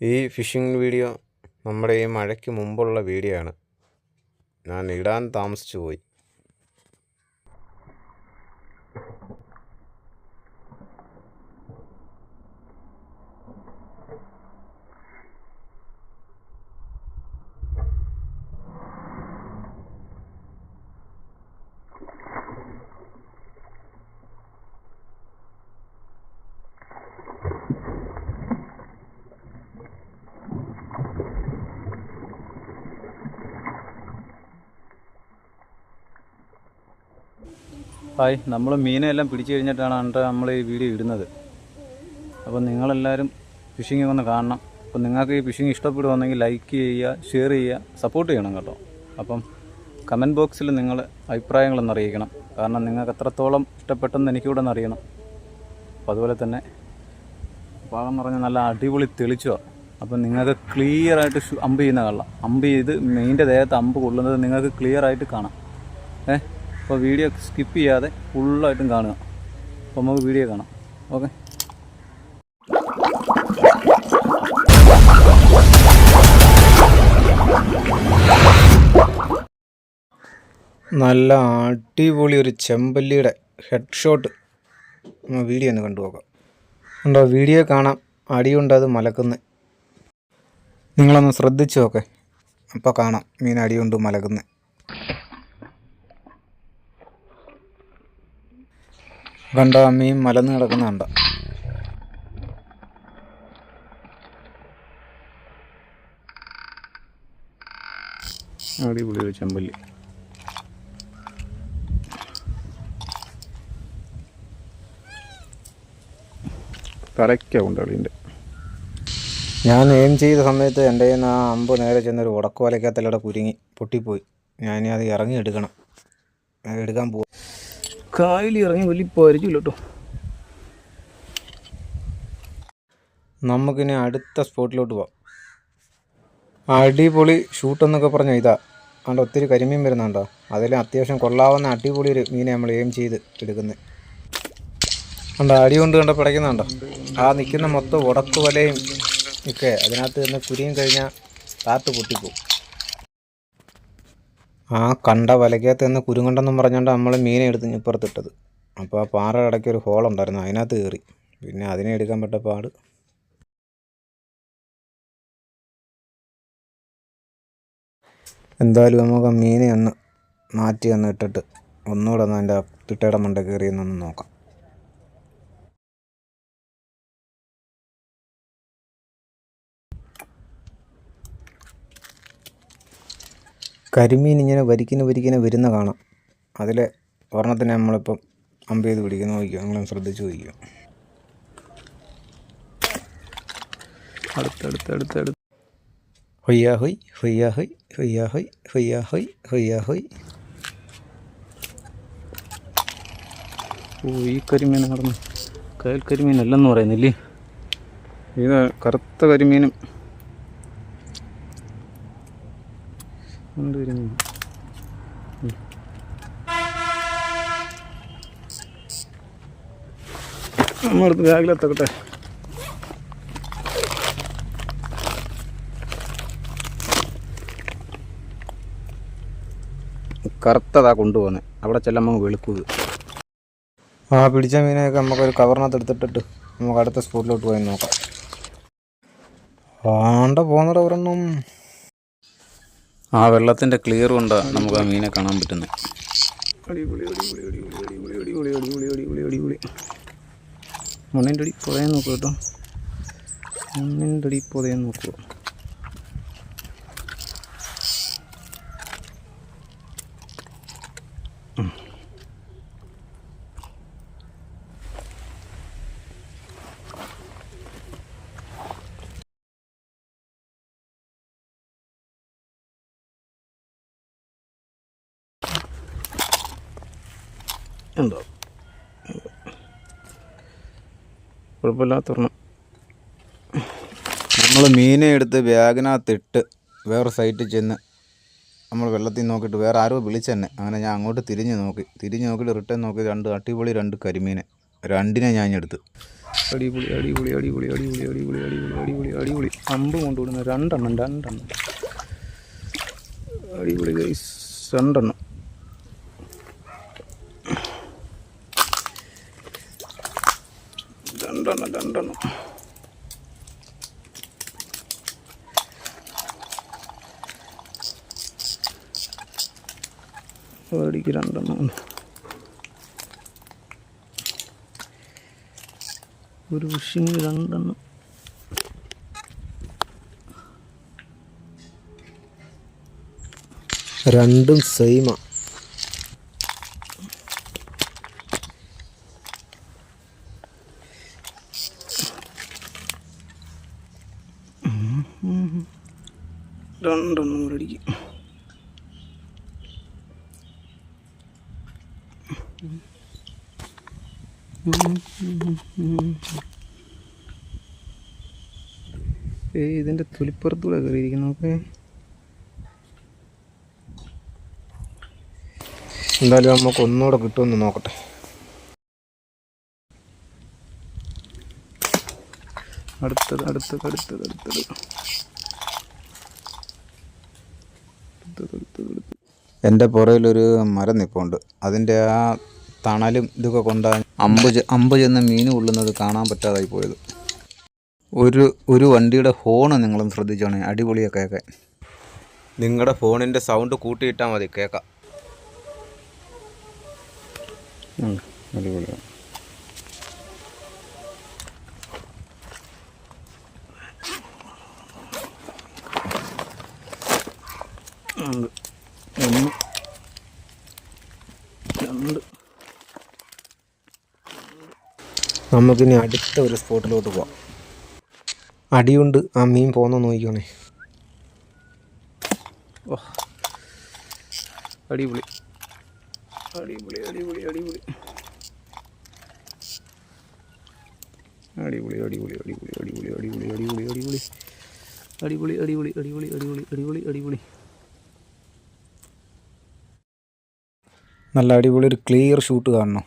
ഈ phishing video നമ്മുടെ ഈ മഴയ്ക്ക് മുമ്പുള്ള വീഡിയോ ആണ്. ഞാൻ ഇടാൻ താമസിച്ചു പോയി ഹായ് നമ്മൾ മീനെല്ലാം പിടിച്ചു കഴിഞ്ഞിട്ടാണ് നമ്മൾ ഈ വീഡിയോ ഇടുന്നത്. അപ്പോൾ നിങ്ങളെല്ലാവരും ഫിഷിംഗ് ഒന്ന് കാണണം. അപ്പോൾ നിങ്ങൾക്ക് ഈ ഫിഷിംഗ് ഇഷ്ടപ്പെടുവാണെങ്കിൽ ലൈക്ക് ചെയ്യുക ഷെയർ ചെയ്യുക സപ്പോർട്ട് ചെയ്യണം കേട്ടോ. അപ്പം കമന്റ് ബോക്സിൽ നിങ്ങൾ അഭിപ്രായങ്ങളൊന്ന് അറിയിക്കണം. കാരണം നിങ്ങൾക്ക് എത്രത്തോളം ഇഷ്ടപ്പെട്ടെന്ന് എനിക്കൂടെ ഒന്ന് അറിയണം. അപ്പോൾ അതുപോലെ തന്നെ പാകം പറഞ്ഞാൽ നല്ല അടിപൊളി തെളിച്ചോ അപ്പം നിങ്ങൾക്ക് ക്ലിയറായിട്ട് അമ്പ് ചെയ്യുന്ന കള്ളം അമ്പ് ചെയ്ത് മെയിന്റെ ദേഹത്ത് അമ്പ് കൊള്ളുന്നത് നിങ്ങൾക്ക് ക്ലിയറായിട്ട് കാണാം. അപ്പോൾ വീഡിയോ സ്കിപ്പ് ചെയ്യാതെ ഫുള്ളായിട്ടും കാണുക. അപ്പോൾ നമുക്ക് വീഡിയോ കാണാം. ഓക്കെ. നല്ല അടിപൊളി ഒരു ചെമ്പല്ലിയുടെ ഹെഡ് ഷോട്ട് വീഡിയോ ഒന്ന് കണ്ടു നോക്കാം. ഉണ്ടോ വീഡിയോ കാണാം. അടിയുണ്ട് അത് മലക്കുന്ന്. നിങ്ങളൊന്ന് ശ്രദ്ധിച്ചു നോക്കെ. അപ്പോൾ കാണാം മീൻ അടിയുണ്ട് മലക്കുന്ന്. കണ്ടോ മീൻ മലന്ന് കിടക്കുന്ന കണ്ട. അടിപൊളി ചെമ്പല്ലി. തലയ്ക്കുണ്ട് അളിന്റെ ഞാൻ എയിം ചെയ്ത സമയത്ത് എന്റെ കയ്യിൽ നിന്ന് ആ അമ്പ് നേരെ ചെന്നൊരു ഉടക്ക് വലയ്ക്കകത്തല്ലടെ കുരുങ്ങി പൊട്ടിപ്പോയി. ഞാൻ അത് ഇറങ്ങി എടുക്കണം എടുക്കാൻ പോകും കായൽ ഇറങ്ങി വലിയ പരിചയമില്ല കേട്ടോ നമുക്കിനി അടുത്ത സ്പോട്ടിലോട്ട് പോവാം. അടിപൊളി ഷൂട്ട് എന്നൊക്കെ പറഞ്ഞ ഇതാ. അതുകൊണ്ട് ഒത്തിരി കരിമീൻ വരുന്നുണ്ടോ അതിൽ അത്യാവശ്യം കൊള്ളാവുന്ന അടിപൊളി ഒരു മീനെ നമ്മൾ എയിം ചെയ്ത് എടുക്കുന്നത് കണ്ടോ അടി കൊണ്ട് കണ്ട പിടയ്ക്കുന്നുണ്ടോ ആ നിൽക്കുന്ന മൊത്തം ഉടക്കുവലയും ഒക്കെ അതിനകത്ത് നിന്ന് കുരിയും കഴിഞ്ഞാൽ താത്ത് പൊട്ടിപ്പോവും. ആ കണ്ട വലയ്ക്കകത്ത് നിന്ന് കുരുങ്ങണ്ടെന്നും പറഞ്ഞുകൊണ്ട് നമ്മൾ മീനെ എടുത്ത് ഇപ്പുറത്തിട്ടത് അപ്പോൾ ആ പാറ ഇടയ്ക്ക് ഒരു ഹോളുണ്ടായിരുന്നു അതിനകത്ത് കയറി. പിന്നെ അതിനെ എടുക്കാൻ പറ്റ പാട്. എന്തായാലും നമുക്ക് മീനെ ഒന്ന് മാറ്റി ഒന്ന് ഇട്ടിട്ട് ഒന്നുകൂടെ ഒന്ന് അതിന്റെ തിട്ടയുടെ മണ്ട കയറി എന്നൊന്ന് നോക്കാം. കരിമീൻ ഇങ്ങനെ വരിക്കിന് വരിക്കിന് വരുന്ന കാണാം. അതിൽ ഒരെണ്ണത്തിനെ നമ്മളിപ്പം അമ്പ് ചെയ്ത് പിടിക്കുന്ന. നോക്കിയോ നിങ്ങളും ശ്രദ്ധിച്ച് നോക്കിയോ അടുത്തടുത്തടുത്തടുത്ത് ഹൊയ്യാ ഹൊയ് ഹൊയ്യാ ഹൊയ് ഹൊയ്യാ ഹൊയ് ഹൊയ്യാ ഹൊയ് ഹൊയ്യാ ഹൊയ്. ഓ ഈ കരിമീൻ നടന്നു. കയൽ കരിമീൻ അല്ലെന്ന് പറയുന്നില്ലേ? ഇത് കറുത്ത കരിമീനും ഉം. നമ്മളടുത്ത് ബാഗിലെത്തക്കട്ടെ കറുത്തതാ കൊണ്ടുപോകുന്നത് അവിടെ ചെല്ലുമ്പോൾ വെളുക്കുന്നത് ആ പിടിച്ച മീനൊക്കെ നമുക്കൊരു കവറിനകത്ത് എടുത്തിട്ടിട്ട് നമുക്ക് അടുത്ത സ്പോട്ടിലോട്ട് പോയി നോക്കാം. ആണ്ട പോകുന്ന ഒരെണ്ണം. ആ വെള്ളത്തിന്റെ ക്ലിയർ കൊണ്ട് നമുക്ക് ആ മീനെ കാണാൻ പറ്റുന്നു. മണ്ണിന്റെ അടി പുതയാൻ നോക്കുക കേട്ടോ. മണ്ണിന്റെ അടി പുതയാൻ നോക്കുക Mm. ഉണ്ടോ? കുഴപ്പമില്ലാത്തൊരെണ്ണം. നമ്മൾ മീനെ എടുത്ത് ബാഗിനകത്തിട്ട് വേറെ സൈറ്റിൽ ചെന്ന് നമ്മൾ വെള്ളത്തിൽ നോക്കിയിട്ട് വേറെ ആരോ വിളിച്ചെന്നെ അങ്ങനെ ഞാൻ അങ്ങോട്ട് തിരിഞ്ഞ് നോക്കി. തിരിഞ്ഞ് നോക്കിയിട്ട് റിട്ടേൺ നോക്കി രണ്ട് അടിപൊളി രണ്ട് കരിമീനെ രണ്ടിനെ ഞാൻ എടുത്ത്. അടിപൊളി അടിപൊളി അടിപൊളി അടിപൊളി അടിപൊളി അടിപൊളി അടിപൊളി അടിപൊളി. അമ്പ് കൊണ്ടുവിടുന്ന രണ്ടെണ്ണം രണ്ടെണ്ണം. അടിപൊളി ഗൈസ് രണ്ടെണ്ണം രണ്ടെണ്ണം രണ്ടെണ്ണം അടിക്ക് രണ്ടെണ്ണം. ഒരു ഫിഷിങ് രണ്ടെണ്ണം. രണ്ടും സെയിമാ രണ്ടെണ്ണം കൂടെ അടിക്കും ഇതിന്റെ തൊലിപ്പുറത്തൂടെ കയറിയിരിക്കുന്നു ഓക്കെ എന്തായാലും നമുക്ക് ഒന്നുകൂടെ കിട്ടുമെന്ന് നോക്കട്ടെ. അടുത്തത് അടുത്തത് അടുത്തത് അടുത്തത്. എന്റെ പുറയിലൊരു മരം നിൽപ്പുണ്ട് അതിന്റെ ആ തണലും ഇതൊക്കെ കൊണ്ടാ അമ്പ് ചെ- അമ്പ് ചെന്ന് മീൻ കൊള്ളുന്നത് കാണാൻ പറ്റാതായി പോയത്. ഒരു ഒരു വണ്ടിയുടെ ഹോണ് നിങ്ങളും ശ്രദ്ധിച്ചോണേ അടിപൊളിയൊക്കെ കേൾക്കാൻ നിങ്ങളുടെ ഫോണിന്റെ സൗണ്ട് കൂട്ടിയിട്ടാൽ മതി കേൾക്കാം ഉണ്ട് അടിപൊളിയാണ് ഉണ്ട് ഒന്ന് രണ്ട്. നമുക്കിനി അടുത്ത ഒരു സ്പോട്ടിലോട്ട് പോവാം അടിയുണ്ട് ആ മീൻ പോകുന്ന നോക്കിക്കോണേ അടിപൊളി അടിപൊളി അടിപൊളി അടിപൊളി അടിപൊളി അടിപൊളി അടിപൊളി അടിപൊളി അടിപൊളി അടിപൊളി അടിപൊളി അടിപൊളി അടിപൊളി അടിപൊളി അടിപൊളി അടിപൊളി അടിപൊളി നല്ല അടിപൊളി ഒരു ക്ലിയർ ഷൂട്ട് കാണണം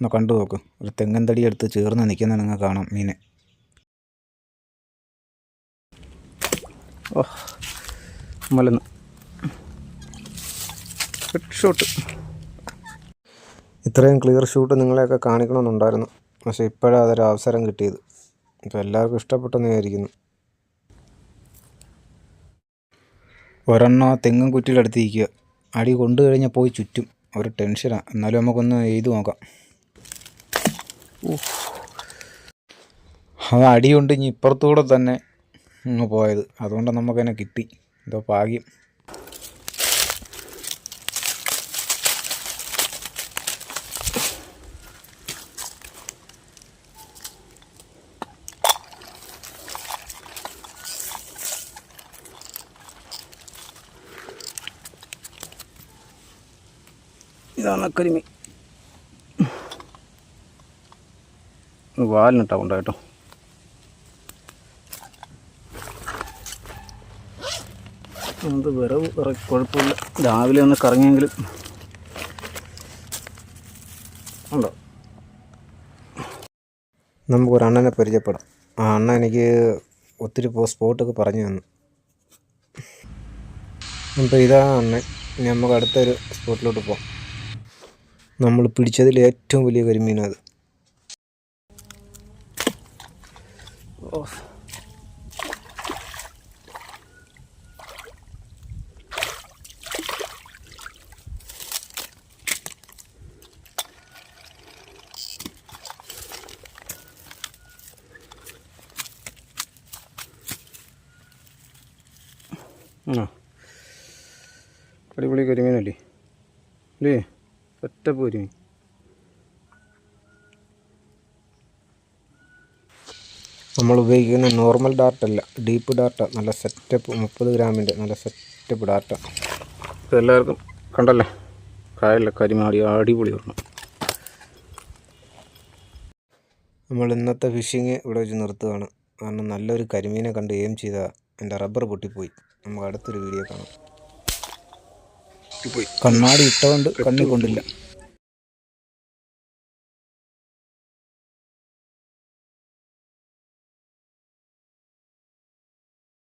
ഒന്ന് കണ്ടു നോക്ക്. ഒരു തെങ്ങൻ തടി എടുത്ത് ചേർന്ന് നിൽക്കുന്ന നിങ്ങൾ കാണാം മീനെ. ഓ മലന്ന്. ഷോട്ട് ഇത്രയും ക്ലിയർ ഷൂട്ട് നിങ്ങളെയൊക്കെ കാണിക്കണമെന്നുണ്ടായിരുന്നു. പക്ഷെ ഇപ്പോഴാണ് അതൊരു അവസരം കിട്ടിയത്. ഇപ്പോൾ എല്ലാവർക്കും ഇഷ്ടപ്പെട്ടെന്ന് വിചാരിക്കുന്നു. ഒരെണ്ണം തെങ്ങും കുറ്റിയിലെടുത്തിരിക്കുക അടി കൊണ്ടു കഴിഞ്ഞാൽ പോയി ചുറ്റും. ഒരു ടെൻഷനാണ് എന്നാലും നമുക്കൊന്ന് എഴുതി നോക്കാം. അത് അടിയുണ്ട് ഇനി ഇപ്പുറത്തൂടെ തന്നെ അങ്ങ് പോയത്. അതുകൊണ്ട് നമുക്കതിനെ കിട്ടി. എന്തോ ഭാഗ്യം. ഇതാണ് കരിമീൻ. വാലിനിട്ടാ കേട്ടോ അത് വിറവ് വിറ കുഴപ്പമില്ല. രാവിലെ ഒന്ന് കറങ്ങിയെങ്കിലും ഉണ്ടോ? നമുക്കൊരു അണ്ണനെ പരിചയപ്പെടാം. ആ അണ്ണ എനിക്ക് ഒത്തിരി സ്പോട്ടൊക്കെ പറഞ്ഞു തന്നു. അപ്പോൾ ഇതാ അണ്ണൻ. ഇനി നമുക്ക് അടുത്തൊരു സ്പോട്ടിലോട്ട് പോകാം നമ്മൾ പിടിച്ചതിൽ ഏറ്റവും വലിയ കരിമീനത് Los. ആ. അടിപൊളി കരിമീനല്ലേ? അല്ലേ? ഒറ്റ പോരുമീൻ നമ്മൾ ഉപയോഗിക്കുന്ന നോർമൽ ഡാർട്ടല്ല ഡീപ്പ് ഡാർട്ട നല്ല സെറ്റപ്പ് മുപ്പത് ഗ്രാമിന്റെ നല്ല സെറ്റപ്പ് ഡാർട്ട ഇതെല്ലാവർക്കും കണ്ടല്ലേ? കായലിലെ കരിമാടി അടിപൊളി വരണം നമ്മൾ ഇന്നത്തെ ഫിഷിങ് ഇവിടെ വെച്ച് നിർത്തുകയാണ്. കാരണം നല്ലൊരു കരിമീനെ കണ്ട് എയിം ചെയ്ത എന്റെ റബ്ബർ പൊട്ടിപ്പോയി. നമുക്ക് അടുത്തൊരു വീഡിയോ കാണാം. കണ്ണാടി ഇട്ടുകൊണ്ട് കണ്ണി കൊണ്ടില്ല.